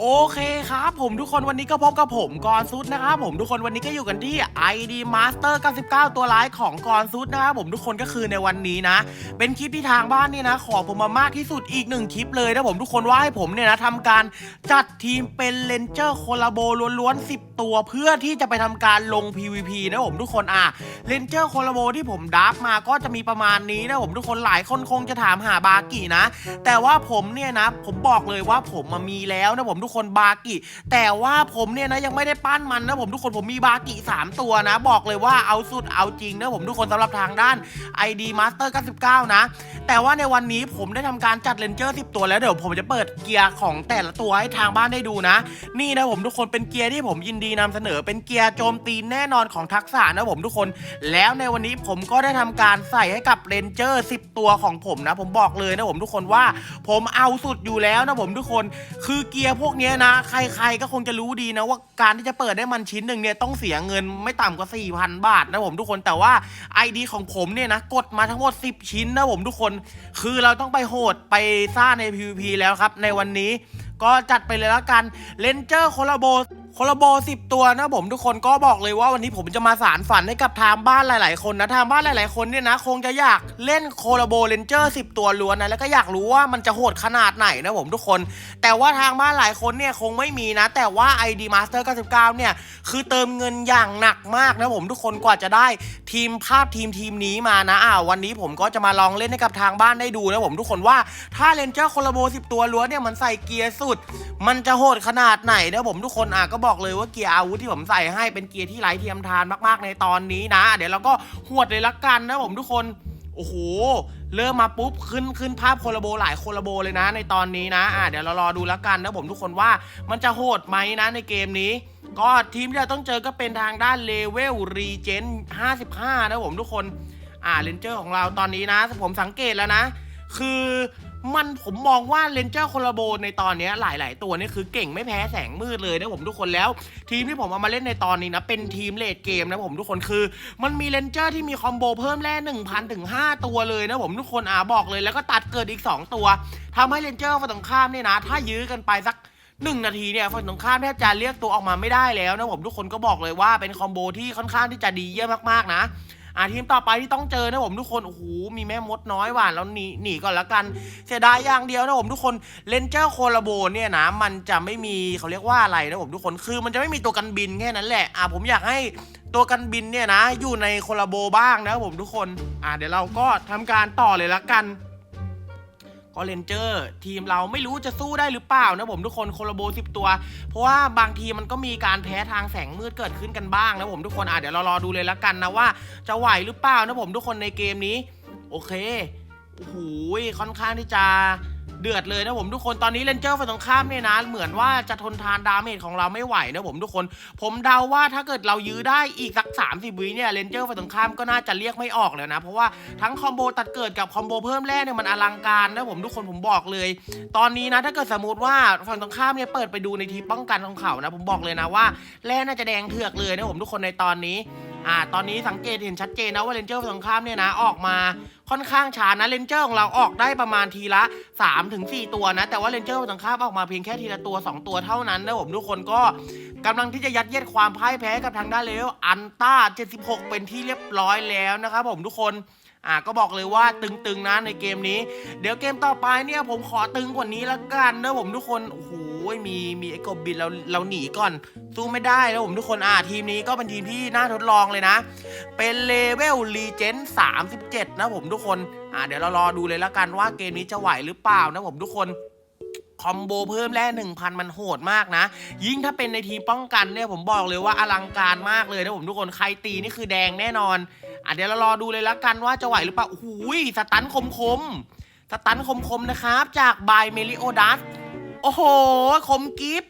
โอเคครับผมทุกคนวันนี้ก็พบกับผมกรซุดนะครับผมทุกคนวันนี้ก็อยู่กันที่ ID Master 99 ตัวร้ายของกรซุดนะครับผมทุกคนก็คือในวันนี้นะ เป็นคลิปที่ทางบ้านเนี่ยนะ ขอผมมามากที่สุดอีกหนึ่งคลิปเลยนะผมทุกคนว่าให้ผมเนี่ยนะทำการจัดทีมเป็นเลนเจอร์โคลาโบล้วนๆ10 ตัว เพื่อที่จะไปทำการลง PVP นะผมทุกคนอะเลนเจอร์โคลาโบที่ผมดับมาก็จะมีประมาณนี้นะผมทุกคนหลายคนคงจะถามหาบากินะ แต่ว่าผมเนี่ยนะผมบอกเลยว่าผมมามีแล้วนะผมทุกคนบากิ แต่ว่าผมเนี่ยนะยังไม่ได้ปั้นมันนะผมทุกคนผมมีบากิ 3 ตัวนะ บอกเลยว่าเอาสุดเอาจริงนะผมทุกคนสำหรับทางด้าน ID Master 99 นะ แต่ว่าในวันนี้ผมได้ทำการจัดเลนเจอร์ 10 ตัวแล้วเดี๋ยวผมจะเปิดเกียร์ของแต่ละตัวให้ทางบ้านได้ดูนะ นี่นะผมทุกคนเป็นเกียร์ที่ผมยินดีนำเสนอ เป็นเกียร์โจมตีแน่นอนของทักษะนะผมทุกคน แล้วในวันนี้ผมก็ได้ทำการใส่ให้กับเลนเจอร์ 10 ตัวของผมนะ ผมบอกเลยนะผมทุกคนว่า ผมเอาสุดอยู่แล้วนะผมทุกคน คือเกียร์พวกเนี้ยนะ ใครๆก็คงจะรู้ดีนะว่าการที่จะเปิดได้มันชิ้นหนึ่งเนี่ยต้องเสียเงินไม่ต่ำกว่า 4,000 บาทนะผมทุกคนแต่ว่า ID ของผมเนี่ยนะกดมาทั้งหมด 10 ชิ้นนะผมทุกคน คือเราต้องไปโหดไปซ่าใน PVP แล้วครับ ในวันนี้ก็จัดไปเลยแล้วกันเลนเจอร์โคลาโบ โคลาโบ10ตัวนะผมทุกคนก็บอกเลยว่าวันนี้ผมจะมาสารฝันให้กับทางบ้านหลาย ๆ คนนะทางบ้านหลาย ๆ คนเนี่ยนะ คงจะอยากเล่นโคลาโบเลนเจอร์10ตัวล้วนนะแล้วก็อยากรู้ว่ามันจะโหดขนาดไหนนะผมทุกคน แต่ว่าทางบ้านหลายคนเนี่ยคงไม่มีนะ แต่ว่า ID Master 99 เนี่ย คือเติมเงินอย่างหนักมากนะผมทุกคนกว่าจะได้ทีมภาพทีมทีมนี้มานะอ่าวันนี้ผมก็จะมาลองเล่นให้กับทางบ้านได้ดูนะผมทุกคนว่าถ้าเลนเจอร์โคลาโบ10ตัวล้วนเนี่ยมันใส่เกียร์สุด มันจะโหดขนาดไหนนะผมทุกคนอะก็บอกเลยว่าเกียร์อาวุธที่ผมใส่ให้เป็นเกียร์ที่ไร้เทียมทานมากๆในตอนนี้นะ เดี๋ยวเราก็หวดเลยละกันนะผมทุกคนโอ้โห เริ่มมาปุ๊บขึ้นขึ้นภาพโคลาโบหลายโคลาโบเลยนะ ในตอนนี้นะอะเดี๋ยวเรารอดูแล้วกันนะผมทุกคนว่ามันจะโหดไหมนะในเกมนี้ ก็ทีมที่เราต้องเจอก็เป็นทางด้านเลเวลรีเจน55 นะผมทุกคน อ่าเลนเจอร์ของเราตอนนี้นะ ผมสังเกตแล้วนะ คือ มันผมมองว่าเลนเจอร์โคลาโบในตอนนี้หลาย ๆ ตัวนี่คือเก่งไม่แพ้แสงมืดเลยนะผมทุกคนแล้ว ทีมที่ผมเอามาเล่นในตอนนี้นะเป็นทีมเลดเกมนะผมทุกคนคือ มันมีเลนเจอร์ที่มีคอมโบเพิ่มแร่1,000ถึง5ตัวเลยนะผมทุกคนอ่าบอกเลย แล้วก็ตัดเกิดอีก 2 ตัวทำให้เลนเจอร์ฝั่งตรงข้ามเนี่ยนะ ถ้ายื้อกันไปสักหนึ่งนาทีเนี่ยฝั่งตรงข้ามแทบจะเรียกตัวออกมาไม่ได้แล้วนะผมทุกคนก็บอกเลยว่าเป็นคอมโบที่ค่อนข้างที่จะดีเยี่ยมมากๆนะ อ่าทีมต่อไปที่ต้องเจอนะผมทุกคนโอ้โหมีแม่มดน้อยหว่านแล้วหนีหนีก่อนละกันเสียดายอย่างเดียวนะผมทุกคนเลนเจอร์โคลาโบเนี่ยนะมันจะไม่มีเขาเรียกว่าอะไรนะผมทุกคนคือมันจะไม่มีตัวกันบินแค่นั้นแหละอ่าผมอยากให้ตัวกันบินเนี่ยนะอยู่ในโคลาโบบ้างนะผมทุกคนอ่าเดี๋ยวเราก็ทำการต่อเลยละกัน ก็เลนเจอร์ทีมเราไม่รู้จะสู้ได้หรือเปล่านะผมทุกคนโคลาโบสิบตัว เพราะว่าบางทีมันก็มีการแพ้ทางแสงมืดเกิดขึ้นกันบ้างนะผมทุกคนอะเดี๋ยวเรารอดูเลยละกันนะว่าจะไหวหรือเปล่านะผมทุกคนในเกมนี้ โอเคโอ้โหค่อนข้างที่จะ เดือดเลยนะผมทุกคนตอนนี้เลนเจอร์ฝ่ายตรงข้ามเนี่ยนะ เหมือนว่าจะทนทานดาเมจของเราไม่ไหวนะผมทุกคน ผมเดาว่าถ้าเกิดเรายื้อได้อีกสัก3 0วิเนี่ยเลนเจอร์ฝ่ายตรงข้ามก็น่าจะเรียกไม่ออกแล้วนะเพราะว่าทั้งคอมโบตัดเกิดกับคอมโบเพิ่มแร่เนี่ยมันอลังการนะผมทุกคนผมบอกเลย ตอนนี้นะถ้าเกิดสมมติว่าฝั่งตรงข้ามเนี่ยเปิดไปดูในทีป้องกันของเขานะผมบอกเลยนะว่าแร่น่าจะแดงเถือกเลยนะผมทุกคนในตอนนี้ อ่า ตอนนี้สังเกตเห็นชัดเจนนะว่าเลนเจอร์สงครงข้ามเนี่ยนะออกมาค่อนข้างช้านะเลนเจอร์ของเราออกได้ประมาณทีละ3ถึง4ตัวนะ แต่ว่าเลนเจอร์สังครงข้ามออกมาเพียงแค่ทีละตัว 2 ตัวเท่านั้นนะผมทุกคนก็กำลังที่จะยัดเยียดความพ่ายแพ้กับทางด้านเลวอันต้า76 เป็นที่เรียบร้อยแล้วนะครับผมทุกคน อ่าก็บอกเลยว่าตึงๆนะในเกมนี้ เดี๋ยวเกมต่อไปเนี่ยผมขอตึงกว่านี้ละกันนะผมทุกคนโอ้โหมีมีไอ้กบบินเราเราหนีก่อนสู้ไม่ได้แล้วผมทุกคนอ่าทีมนี้ก็เป็นทีมที่น่าทดลองเลยนะ เป็นเลเวลรีเจน37นะผมทุกคนอ่าเดี๋ยวเรารอดูเลยละกันว่าเกมนี้จะไหวหรือเปล่านะผมทุกคนคอมโบเพิ่มแร่1,000 มันโหดมากนะ ยิ่งถ้าเป็นในทีมป้องกันเนี่ยผมบอกเลยว่าอลังการมากเลยนะผมทุกคนใครตีนี่คือแดงแน่นอน อะเดี๋ยวเรารอดูเลยละกันว่าจะไหวหรือเปล่าหุยสตันคมคมสตันคมคมนะครับ จากบายเมลิโอดัส โอ้โห คมกิฟ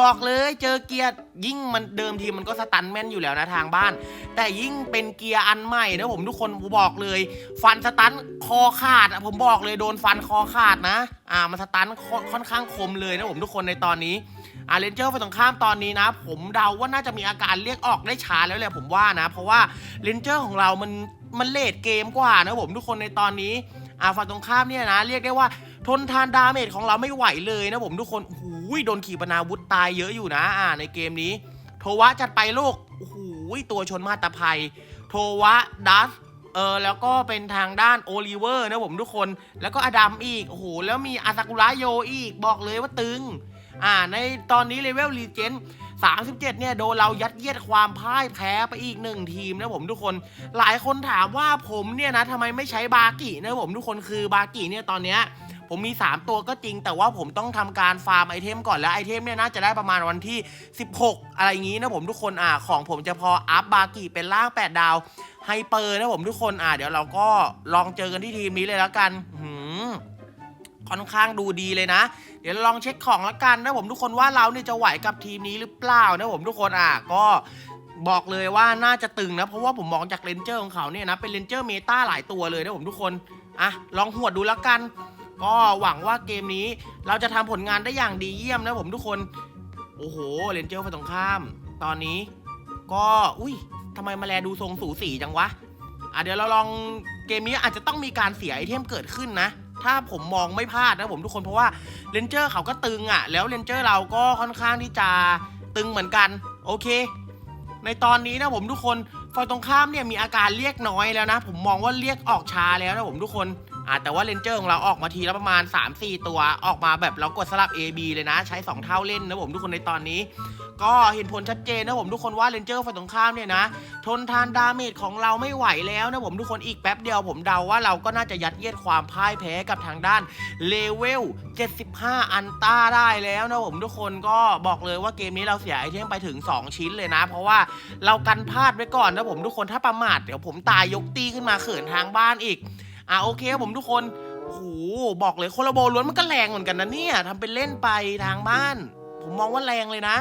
บอกเลยเจอเกียร์ยิ่งมันเดิมทีมันก็สตันแม่นอยู่แล้วนะทางบ้าน แต่ยิ่งเป็นเกียร์อันใหม่นะผมทุกคนผมบอกเลย ฟันสตันคอขาดอะผมบอกเลยโดนฟันคอขาดนะอ่ามันสตันค่อนค่อนข้างคมเลยนะผมทุกคนในตอนนี้อ่าเลนเจอร์ฝ่ายตรงข้ามตอนนี้นะ ผมเดาว่าน่าจะมีอาการเรียกออกได้ช้าแล้วแหละผมว่านะ เพราะว่าเลนเจอร์ของเรามันมันเลดเกมกว่านะผมทุกคนในตอนนี้ อ่าฝั่งตรงข้ามเนี่ยนะ เรียกได้ว่าทนทานดาเมจของเราไม่ไหวเลยนะผมทุกคนโอ้โดนขีปนาวุธตายเยอะอยู่นะอ่าในเกมนี้ โทวะจัดไปลูกโอ้โหตัวชนมาตาภัย โทวะดัสเออแล้วก็เป็นทางด้านโอลิเวอร์นะผมทุกคน แล้วก็อดัมอีกโอ้โหแล้วมีอาซากุระโยอีกบอกเลยว่าตึง อ่าในตอนนี้เลเวลรีเจน 37 เนี่ยโดนเรายัดเยียดความพ่ายแพ้ไปอีกหนึ่งทีมนะผมทุกคน หลายคนถามว่าผมเนี่ยนะทำไมไม่ใช้บากินะผมทุกคนคือบากิเนี่ยตอนเนี้ยผมมี 3 ตัวก็จริง แต่ว่าผมต้องทำการฟาร์มไอเทมก่อนแล้วไอเทมเนี่ยน่าจะได้ประมาณวันที่ 16 อะไรอย่างงี้นะผมทุกคนอ่าของผมจะพออัพบากิเป็นล่าง 8 ดาวไฮเปอร์นะผมทุกคนอ่าเดี๋ยวเราก็ลองเจอกันที่ทีมนี้เลยแล้วกันหื ค่อนข้างดูดีเลยนะ เดี๋ยวลองเช็คของละกันนะผมทุกคนว่าเราเนี่ยจะไหวกับทีมนี้หรือเปล่านะผมทุกคนอะก็บอกเลยว่าน่าจะตึงนะ เพราะว่าผมมองจากเลนเจอร์ของเขาเนี่ยนะ เป็นเลนเจอร์เมตาหลายตัวเลยนะผมทุกคนอะลองหวดดูละกัน ก็หวังว่าเกมนี้เราจะทำผลงานได้อย่างดีเยี่ยมนะผมทุกคน โอ้โหเลนเจอร์ฝ่ายตรงข้าม ตอนนี้ ก็อุ้ยทำไมมาแลดูทรงสูสีจังวะอะเดี๋ยวเราลองเกมนี้อาจจะต้องมีการเสียไอเทมเกิดขึ้นนะ ถ้าผมมองไม่พลาดนะผมทุกคนเพราะว่าเรนเจอร์เขาก็ตึงอะ่ะ แล้วเรนเจอร์เราก็ค่อนข้างที่จะตึงเหมือนกัน โอเค ในตอนนี้นะผมทุกคนฝ่ายตรงข้ามเนี่ยมีอาการเรียกน้อยแล้วนะ ผมมองว่าเรียกออกช้าแล้วนะผมทุกคนอ่าแต่ว่าเรนเจอร์ของเราออกมาทีละประมาณ 3-4 ตัวออกมาแบบเรากดสลับ A B เลยนะ ใช้ 2 เท่าเล่นนะผมทุกคนในตอนนี้ ก็เห็นผลชัดเจนนะผมทุกคนว่าเรนเจอร์ฝ่ายตรงข้ามเนี่ยนะ ทนทานดาเมจของเราไม่ไหวแล้วนะผมทุกคนอีกแป๊บเดียวผมเดาว่าเราก็น่าจะยัดเยียดความพ่ายแพ้กับทางด้านเลเวล 75 อันต้าได้แล้วนะผมทุกคนก็บอกเลยว่าเกมนี้เราเสียไอเทมไปถึง 2 ชิ้นเลยนะ เพราะว่าเรากันพลาดไว้ก่อนนะผมทุกคนถ้าประมาทเดี๋ยวผมตายยกตีขึ้นมาเขินทางบ้านอีกอะโอเคครับผมทุกคนโหบอกเลยโคลาโบล้วนมันก็แรงเหมือนกันนะเนี่ยทำเป็นเล่นไปทางบ้าน ผมมองว่าแรงเลยนะ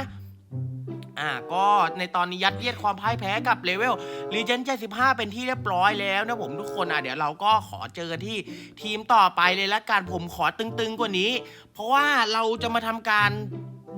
อ่าก็ในตอนนี้ยัดเยียดความพ่ายแพ้กับเลเวลรีเจน75 เป็นที่เรียบร้อยแล้วนะผมทุกคนอะเดี๋ยวเราก็ขอเจอที่ทีมต่อไปเลยละกันผมขอตึงๆกว่านี้ เพราะว่าเราจะมาทำการ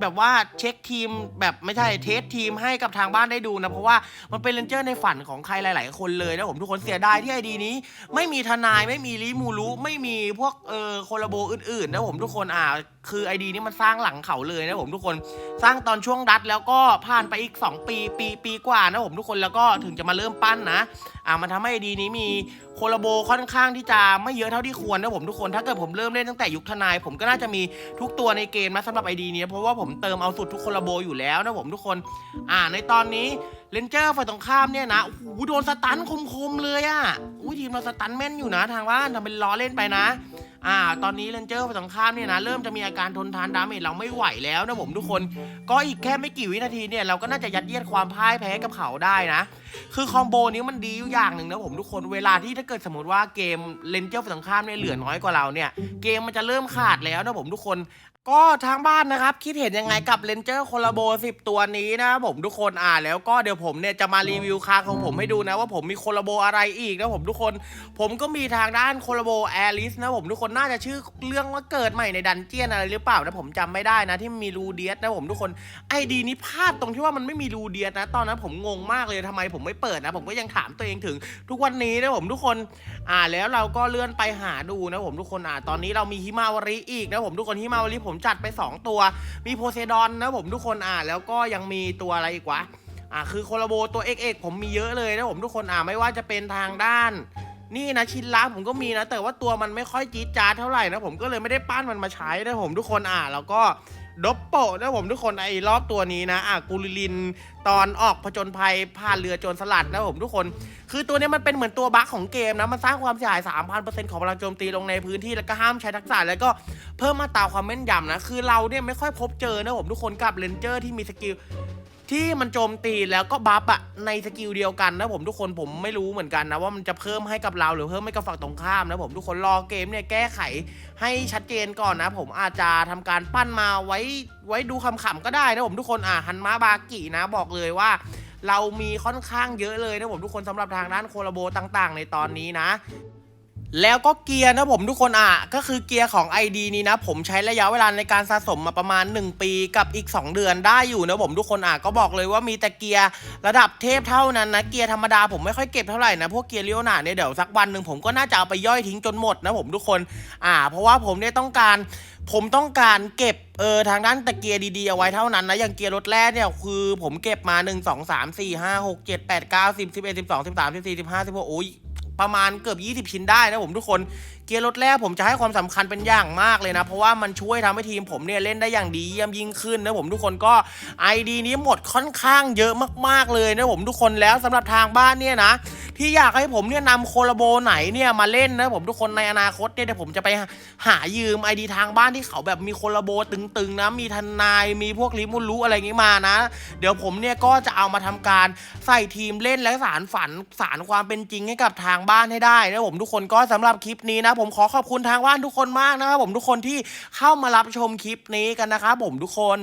แบบว่าเช็คทีมแบบไม่ใช่เทสทีมให้กับทางบ้านได้ดูนะ เพราะว่ามันเป็นเลนเจอร์ในฝันของใครหลาย ๆ คนเลยนะผมทุกคนเสียดายที่ไอดีนี้ ไม่มีทนายไม่มีลิมูรุไม่มีพวกเออโคลาโบอื่น ๆ นะผมทุกคนอ่า คือไอดีนี้มันสร้างหลังเขาเลยนะผมทุกคนสร้างตอนช่วงดัดแล้วก็ผ่านไปอีก 2 ปีปีปีกว่านะผมทุกคนแล้วก็ถึงจะมาเริ่มปั้นนะอ่ามันทำให้ไอดีนี้มีโคลาโบค่อนข้างที่จะไม่เยอะเท่าที่ควรนะผมทุกคนถ้าเกิดผมเริ่มเล่นตั้งแต่ยุคทนาย ผมก็น่าจะมีทุกตัวในเกมนะสำหรับไอดีนี้เพราะว่าผมเติมเอาสุดทุกโคลาโบอยู่แล้วนะผมทุกคนอ่าในตอนนี้เลนเจอร์ฝ่ายตรงข้ามเนี่ยนะโอ้โหโดนสตันคมๆเลยอะ่ะอุ้ยทีมเราสตันแม่นอยู่นะทางบ้านทำเป็นล้อเล่นไปนะ อ่า ตอนนี้เรนเจอร์ฝ่งข้ามเนี่ยนะเริ่มจะมีอาการทนทานดาเมจเราไม่ไหวแล้วนะผมทุกคน ก็อีกแค่ไม่กี่วินาทีเนี่ยเราก็น่าจะยัดเยียดความพ่ายแพ้กับเขาได้นะ คือคอมโบนี้มันดีอยู่อย่างหนึ่งนะผมทุกคนเวลาที่ถ้าเกิดสมมติว่าเกมเลนเจอร์ฝ่งข้ามเนี่ยเหลือน้อยกว่าเราเนี่ยเกมมันจะเริ่มขาดแล้วนะผมทุกคน ก็ทางบ้านนะครับ คิดเห็นยังไงกับเลนเจอร์โคลาโบ 10 ตัวนี้นะผมทุกคนอ่านแล้วก็เดี๋ยวผมเนี่ยจะมารีวิวคาของผมให้ดูนะ ว่าผมมีโคลาโบอะไรอีกนะผมทุกคน ผมก็มีทางด้านโคลาโบแอลิสนะผมทุกคนน่าจะชื่อเรื่องว่าเกิดใหม่ในดันเจียนอะไรหรือเปล่านะผมจำไม่ได้นะที่มีรูเดียสนะผมทุกคนไอดีนี้พลาดตรงที่ว่ามันไม่มีรูเดียสนะ ตอนนั้นผมงงมากเลยทำไมผมไม่เปิดนะ ผมก็ยังถามตัวเองถึง ทุกวันนี้นะผมทุกคนอ่าแล้วเราก็เลื่อนไปหาดูนะผมทุกคนอ่าตอนนี้เรามีฮิมาวาริอีกนะผมทุกคนฮิมาวาริผมจัดไป 2 ตัว มีโพเซดอนนะผมทุกคนอ่าแล้วก็ยังมีตัวอะไรอีกวะอ่าคือโคลาโบตัวเอกผมมีเยอะเลยนะผมทุกคนอ่าไม่ว่าจะเป็นทางด้าน นี่นะชินล้าผมก็มีนะ แต่ว่าตัวมันไม่ค่อยจี๊ดจ๊าดเท่าไหร่นะผมก็เลยไม่ได้ปั้นมันมาใช้นะผมทุกคนอ่าแล้วก็ ดบโปะนะผมทุกคนไอ้รอบตัวนี้นะอะกูลิลินตอนออกผจญภัยผ่านเรือโจรสลัดนะผมทุกคน คือตัวนี้มันเป็นเหมือนตัวบั๊กของเกมนะมันสร้างความเสียหาย 3,000%ของพลังโจมตีลงในพื้นที่แล้วก็ห้ามใช้ทักษะแล้วก็เพิ่มมาตราความแม่นยำนะคือเราเนี่ยไม่ค่อยพบเจอนะผมทุกคนกับเลนเจอร์ที่มีสกิล ที่มันโจมตีแล้วก็บัฟอะในสกิลเดียวกันนะผมทุกคนผมไม่รู้เหมือนกันนะว่ามันจะเพิ่มให้กับเราหรือเพิ่มให้กับฝั่งตรงข้ามนะผมทุกคนรอเกมเนี่ยแก้ไขให้ชัดเจนก่อนนะ ผมอาจจะทำการปั้นมาไว้ไว้ดูคำๆก็ได้นะผมทุกคนอะฮันมาบากินะบอกเลยว่าเรามีค่อนข้างเยอะเลยนะผมทุกคนสำหรับทางด้านโคลาโบต่าง ๆ ในตอนนี้นะ แล้วก็เกียร์นะผมทุกคนอะ ก็คือเกียร์ของ ID นี้นะ ผมใช้ระยะเวลาในการสะสมมาประมาณ 1 ปีกับอีก 2 เดือนได้อยู่นะผมทุกคนอะ ก็บอกเลยว่ามีแต่เกียร์ระดับเทพเท่านั้นนะ เกียร์ธรรมดาผมไม่ค่อยเก็บเท่าไหร่นะ พวกเกียร์เลี้ยวหนาเนี่ยเดี๋ยวสักวันหนึ่งผมก็น่าจะเอาไปย่อยทิ้งจนหมดนะผมทุกคนอ่า เพราะว่าผมเนี่ยต้องการผมต้องการเก็บเออทางด้านตะเกียร์ดีๆเอาไว้เท่านั้นนะอย่างเกียร์รถแรกเนี่ยคือ ผมเก็บมา 1 2 3 4 5 6 7 8 9 10 11 12 13 14 15 16โอ้ย ประมาณเกือบ 20 ชิ้นได้นะผมทุกคน เกียร์รถแรกผมจะให้ความสำคัญเป็นอย่างมากเลยนะ เพราะว่ามันช่วยทำให้ทีมผมเนี่ยเล่นได้อย่างดีเยี่ยมยิ่งขึ้นนะผมทุกคนก็ ID นี้หมดค่อนข้างเยอะมากๆเลยนะผมทุกคนแล้วสำหรับทางบ้านเนี่ยนะที่อยากให้ผมเนี่ยนำโคลาโบไหนเนี่ยมาเล่นนะผมทุกคนในอนาคตเนี่ยเดี๋ยวผมจะไปหายืมไอดีทางบ้านที่เขาแบบมีโคลาโบตึงๆนะมีทนายมีพวกลิมุรู้อะไรงี้มานะ เดี๋ยวผมเนี่ยก็จะเอามาทำการใส่ทีมเล่นและสารฝันสารความเป็นจริงให้กับทางบ้านให้ได้นะผมทุกคนก็สำหรับคลิปนี้นะผมขอขอบคุณทางบ้านทุกคนมากนะครับผมทุกคนที่เข้ามารับชมคลิปนี้กันนะครับผมทุกคน